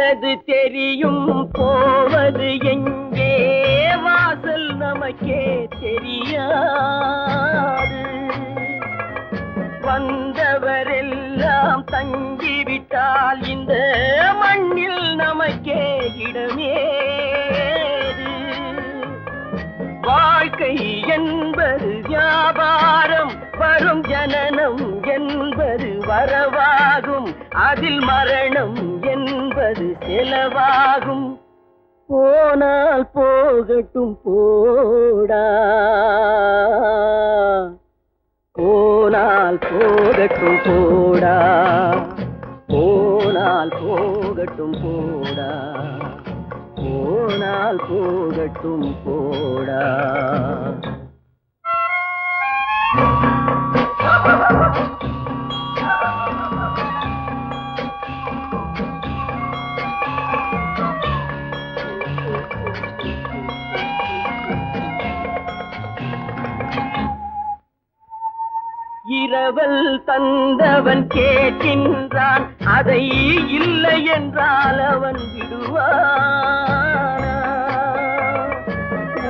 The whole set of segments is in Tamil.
வந்தது தெரியும் போவது எங்கே? வாசல் நமக்கே தெரியாது. வந்தவரெல்லாம் தங்கிவிட்டால் இந்த மண்ணில் நமக்கே இடமேது. வாழ்க்கை என்பது வியாபாரம் வரும் ஜனனம் என்பது வரவாகும். அதில் மரணம் என் அது செலவாகும். போனால் போகட்டும் போடா. போனால் போகட்டும் போடா. போனால் போகட்டும் போடா. போனால் போகட்டும் போடா. இரவல் தந்தவன் கேட்கின்றான் அதை இல்லை என்றால் அவன் விடுவான்?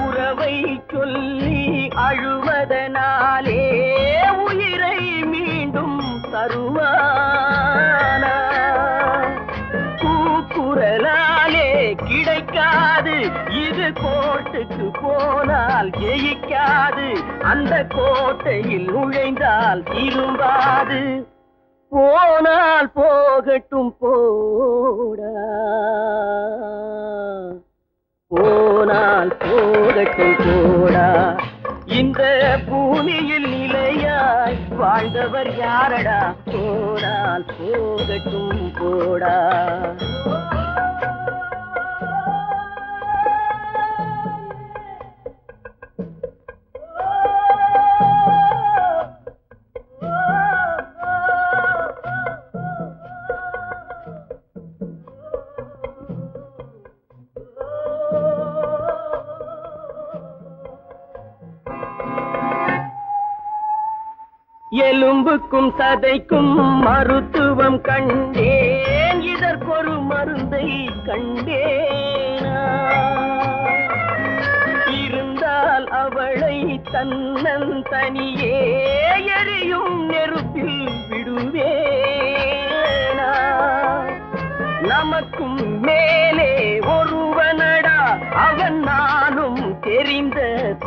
உறவை சொல்லி அழுவதனாலே உயிரை மீண்டும் தருவான். கோட்டுக்கு போனால் ஜெயிக்காது. அந்த கோட்டையில் நுழைந்தால் திரும்பாது. போனால் போகட்டும் போடா. போனால் போகட்டும் போடா. இந்த பூமியில் நிலையாய் வாழ்ந்தவர் யாரடா? போனால் போகட்டும் போடா. எலும்புக்கும் சதைக்கும் மருத்துவம் கண்டேன். இதற்கொரு மருந்தை கண்டேனா? இருந்தால் அவளை தன்னன் தனியே எரியும் நெருப்பில் விடுவேனா? நமக்கும் மேலே ஒருவனடா. அவன் நானும் தெரிந்த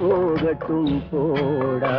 போகட்டும் போடா.